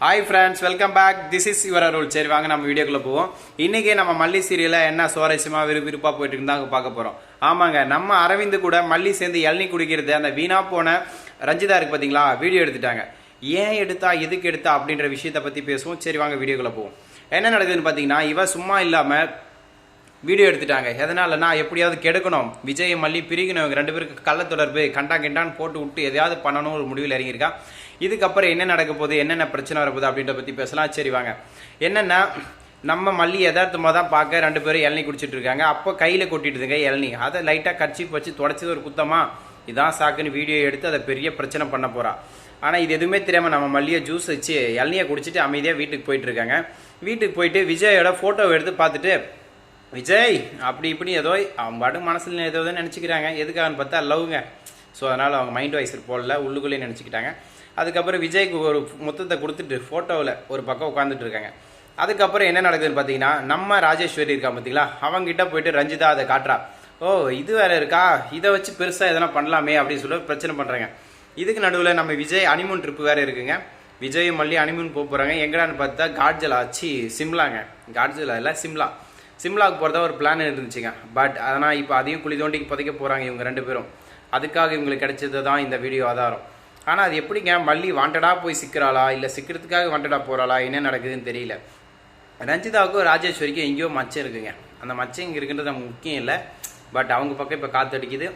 Hi friends welcome back this is your Arul சரி வாங்க நம்ம வீடியோக்குள்ளே போவோம். இன்றைக்கி நம்ம மல்லி சீரியலில் என்ன சுவாரஸ்யமாக விறுவிறுப்பாக போயிட்டு இருந்தாங்க பார்க்க போகிறோம் ஆமாங்க நம்ம அரவிந்த் கூட மல்லி சேர்ந்து இளநீ குடிக்கிறது அந்த வீணா போன ரஞ்சிதா இருக்கு பார்த்தீங்களா வீடியோ எடுத்துட்டாங்க. ஏன் எடுத்தா எதுக்கு எடுத்தா அப்படின்ற விஷயத்தை பற்றி பேசுவோம். சரி வாங்க வீடியோக்குள்ளே போவோம். என்ன நடக்குதுன்னு பார்த்தீங்கன்னா இவன் சும்மா இல்லாமல் வீடியோ எடுத்துட்டாங்க. எதனாலனா எப்படியாவது கெடுக்கணும். விஜய் மல்லி பிரிக்கணும். இவங்க ரெண்டு பேருக்கு கள்ள தொடர்பு. கண்டா கிண்டான்னு போட்டு விட்டு எதையாவது பண்ணணும் ஒரு முடிவில் இறங்கியிருக்கா. இதுக்கப்புறம் என்ன நடக்க போகுது? என்னென்ன பிரச்சனை வரப்போகுது அப்படின்ற பற்றி பேசலாம். சரி வாங்க. என்னென்னா நம்ம மல்லி யதார்த்தமாக தான் பார்க்க ரெண்டு பேரும் இளநீ குடிச்சிட்டு இருக்காங்க. அப்போ கையில் கொட்டிட்டுதுங்க இளநி. அதை லைட்டாக கட்சி வச்சு தொடச்சது ஒரு குத்தமாக இதான் சாக்குன்னு வீடியோ எடுத்து அதை பெரிய பிரச்சனை பண்ண போகிறா ஆனால் இது எதுவுமே தெரியாமல் நம்ம மல்லியை ஜூஸ் வச்சு இளநியை குடிச்சிட்டு அமைதியாக வீட்டுக்கு போயிட்டு இருக்காங்க. வீட்டுக்கு போயிட்டு விஜயோட ஃபோட்டோவை எடுத்து பார்த்துட்டு விஜய் அப்படி இப்படி ஏதோ அவங்க பாட்டுக்கு மனசில் ஏதோ நினச்சிக்கிறாங்க. எதுக்காகன்னு பார்த்தா லவ்ங்க. ஸோ அதனால் அவங்க மைண்ட் வாய்ஸ் போடல உள்ளுக்குள்ளேயே நினச்சிக்கிட்டாங்க. அதுக்கப்புறம் விஜய்க்கு ஒரு மொத்தத்தை கொடுத்துட்டு ஃபோட்டோவில் ஒரு பக்கம் உட்காந்துட்டு இருக்காங்க. அதுக்கப்புறம் என்ன நடக்குதுன்னு பார்த்தீங்கன்னா நம்ம ராஜேஸ்வரி இருக்கா பார்த்தீங்களா? அவங்ககிட்ட போயிட்டு ரஞ்சிதா அதை காட்டுறா. ஓ இது வேற இருக்கா? இதை வச்சு பெருசாக எதனா பண்ணலாமே அப்படின்னு சொல்லி பிரச்சனை பண்ணுறாங்க இதுக்கு நடுவில் நம்ம விஜய் அனிமூன் ட்ரிப் வேற இருக்குங்க. விஜய் மல்லி அனிமூன் போக போகிறாங்க எங்கடான்னு பார்த்தா காட்ஜலா ஆச்சு சிம்லாங்க. காட்ஜலா இல்லை சிம்லா. சிம்லாவுக்கு போகிறதா ஒரு பிளான் இருந்துச்சுங்க. பட் ஆனால் இப்போ அதையும் குழி தோண்டி புதைக்க போகிறாங்க இவங்க ரெண்டு பேரும். அதுக்காக இவங்களுக்கு கிடைச்சது தான் இந்த வீடியோ ஆதாரம். ஆனால் அது எப்படிங்க? மல்லி வாண்டடாக போய் சிக்கிறாளா? இல்லை சிக்கிறதுக்காக வாண்டடாக போகிறாளா என்ன நடக்குதுன்னு தெரியல. ரஞ்சிதாவுக்கும் ராஜேஸ்வரிக்கும் எங்கேயோ மச்சம் இருக்குங்க. அந்த மச்சம் இங்கே இருக்குன்றது நமக்கு முக்கியம் இல்லை. பட் அவங்க பக்கம் இப்போ காற்று அடிக்குது.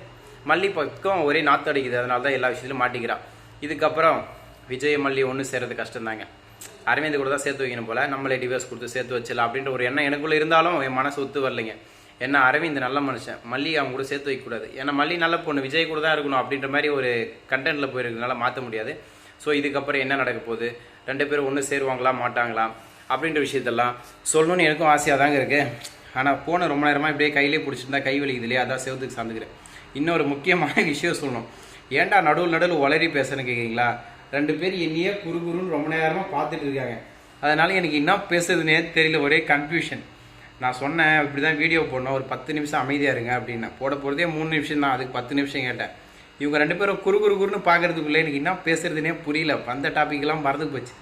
மல்லி பக்கம் ஒரே நாற்று அடிக்குது. அதனால தான் எல்லா விஷயத்திலும் மாட்டிக்கிறான் இதுக்கப்புறம் விஜய் மல்லி ஒன்று சேர்றது கஷ்டம்தாங்க. அரவிந்த் கூட தான் சேர்த்து வைக்கணும் போல. நம்மளே டிவோர்ஸ் கொடுத்து சேர்த்து வச்சிடலாம் அப்படின்ற ஒரு எண்ணம் எனக்குள்ளே இருந்தாலும் என் மனசு ஒத்து வரலைங்க. ஏன்னா அரவிந்த் நல்ல மனுஷன். மல்லி அவங்க கூட சேர்த்து வைக்கக்கூடாது ஏன்னா மல்லி நல்ல பொண்ணு. விஜய் கூட தான் இருக்கணும் அப்படின்ற மாதிரி ஒரு கண்டென்ட்டில் போயிருக்கனால மாற்ற முடியாது. ஸோ இதுக்கப்புறம் என்ன நடக்க போகுது? ரெண்டு பேரும் ஒன்று சேருவாங்களா மாட்டாங்களா? அப்படின்ற விஷயத்தெல்லாம் சொல்லணும்னு எனக்கும் ஆசையாக தாங்க இருக்கு. ஆனால் போன ரொம்ப நேரமாக இப்படியே கையிலே பிடிச்சிருந்தா கை வலிக்குது இல்லையா? அதான் சேர்த்துக்கு சார்ந்துக்கிறேன். இன்னொரு முக்கியமான விஷயம் சொல்லணும். ஏன்டா நடுவில் நடுவில் ஒளரி பேசுறேன்னு கேட்குறீங்களா ரெண்டு பேர் என்னையே குறுகுறுன்னு ரொம்ப நேரமாக பார்த்துட்டு இருக்காங்க. அதனால எனக்கு என்ன பேசுறதுனே தெரியல ஒரே கன்ஃபியூஷன் நான் சொன்னேன் இப்படி தான் வீடியோ போடணும் ஒரு பத்து நிமிஷம் அமைதியாக இருங்க அப்படின்னு. போட போகிறதே மூணு நிமிஷம் தான் அதுக்கு பத்து நிமிஷம் கேட்டேன். இவங்க ரெண்டு பேரும் குறு குறு குறுன்னு பார்க்கறதுக்குள்ளே எனக்கு என்ன பேசுறதுனே புரியல வந்த டாபிக்லாம் மறந்து போச்சு.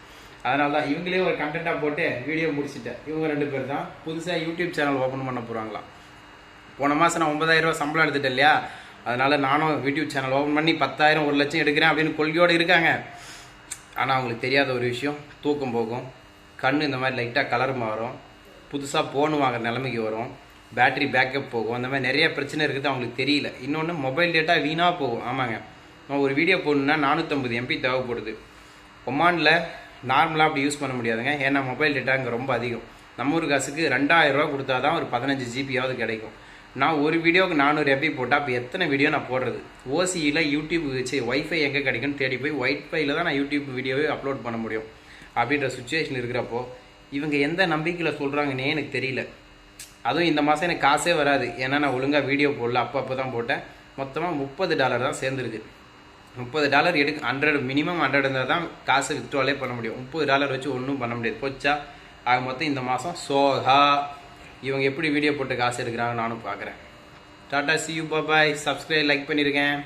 அதனால தான் இவங்களே ஒரு கண்டென்ட்டாக போட்டு வீடியோ முடிச்சுட்டேன். இவங்க ரெண்டு பேர் தான் புதுசாக யூடியூப் சேனல் ஓப்பன் பண்ண போகிறாங்களாம் போன மாதம் நான் ஒன்பதாயிரரூவா சம்பளம் எடுத்துட்டேன் இல்லையா? அதனால் நானும் யூடியூப் சேனல் ஓப்பன் பண்ணி பத்தாயிரம் ஒரு லட்சம் எடுக்கிறேன் அப்படின்னு கொள்கையோடு இருக்காங்க. ஆனால் அவங்களுக்கு தெரியாத ஒரு விஷயம். தூக்கம் போகும். கண் இந்த மாதிரி லைட்டாக கலர் மாறும். புதுசாக ஃபோன் வாங்குற நிலைமைக்கு வரும். பேட்டரி பேக்கப் போகும். அந்த மாதிரி நிறைய பிரச்சனை இருக்குது அவங்களுக்கு தெரியல. இன்னொன்று மொபைல் டேட்டா வீணாக போகும். ஆமாங்க. நம்ம ஒரு வீடியோ போடணுன்னா நானூற்றம்பது எம்பி தேவைப்படுது. ஒமானில் நார்மலாக அப்படி யூஸ் பண்ண முடியாதுங்க. ஏன்னா மொபைல் டேட்டா இங்கே ரொம்ப அதிகம். நம்ம ஊர் காசுக்கு ரெண்டாயிரம் ரூபா கொடுத்தா தான் ஒரு பதினஞ்சு ஜிபியாவது கிடைக்கும். நான் ஒரு வீடியோவுக்கு நானூறு எம்பி போட்டால் அப்போ எத்தனை வீடியோ நான் போடுறது? ஓசியில் யூடியூப் வச்சு ஒய்ஃபை எங்கே கிடைக்குன்னு தேடி போய் ஒய்ஃபைல தான் நான் யூடியூப் வீடியோவே அப்லோட் பண்ண முடியும். அப்படின்ற சுச்சுவேஷன் இருக்கிறப்போ இவங்க எந்த நம்பிக்கையில் சொல்கிறாங்கன்னே எனக்கு தெரியல. அதுவும் இந்த மாதம் எனக்கு காசே வராது. ஏன்னா நான் ஒழுங்காக வீடியோ போடல. அப்போ அப்போ தான் போட்டேன். மொத்தமாக முப்பது டாலர் தான் சேர்ந்துருக்கு. முப்பது டாலர் எடுக்க ஹண்ட்ரட் மினிமம் ஹண்ட்ரட் இருந்தால் தான் காசு வித்ட்ராலே பண்ண முடியும். முப்பது டாலர் வச்சு ஒன்றும் பண்ண முடியாது. போச்சா? ஆக மொத்தம் இந்த மாதம் சோஹா இவங்க எப்படி வீடியோ போட்டு காசு எடுக்கிறாங்க நானும் பார்க்குறேன். Tata see you bye subscribe like பண்ணியிருக்கேன்